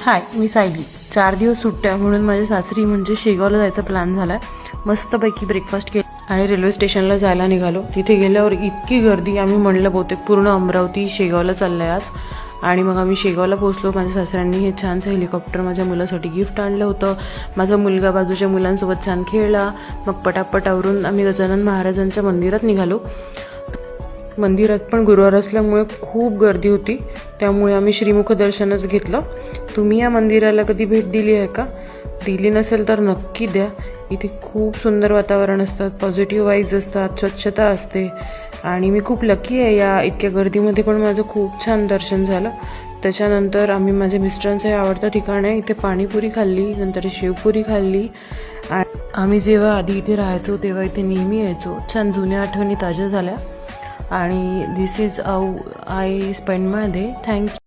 हाय मी सायली. चार दिवस सुट्ट्या म्हणून माझ्या सासरी म्हणजे शेगावला जायचा प्लॅन झाला आहे मस्तपैकी ब्रेकफास्ट केला आणि रेल्वे स्टेशनला जायला निघालो. तिथे गेल्यावर इतकी गर्दी आम्ही म्हणलं बहुतेक पूर्ण अमरावती शेगावला चाललं आहे आज. आणि मग आम्ही शेगावला पोहोचलो. माझ्या सासऱ्यांनी हे छानसं हेलिकॉप्टर माझ्या मुलासाठी गिफ्ट आणलं होतं. माझा मुलगा बाजूच्या मुलांसोबत छान खेळला. मग पटापट आवरून आम्ही गजानन महाराजांच्या मंदिरात निघालो. मंदिरात पण गुरुवार असल्यामुळे खूप गर्दी होती. त्यामुळे आम्ही श्रीमुख दर्शनच घेतलं. तुम्ही या मंदिराला कधी भेट दिली आहे का? दिली नसेल तर नक्की द्या. इथे खूप सुंदर वातावरण असतात पॉझिटिव्ह वाईब्स असतात स्वच्छता असते. आणि मी खूप लकी आहे या इतक्या गर्दीमध्ये पण माझं खूप छान दर्शन झालं. त्याच्यानंतर आम्ही माझ्या मिस्टरांचं हे आवडतं ठिकाण आहे. इथे पाणीपुरी खाल्ली नंतर शेवपुरी खाल्ली. आ- आम्ही जेव्हा आधी इथे राहायचो तेव्हा इथे नेहमी यायचो. छान जुन्या आठवणी ताज्या झाल्या. आणि this is how I spend my day thank you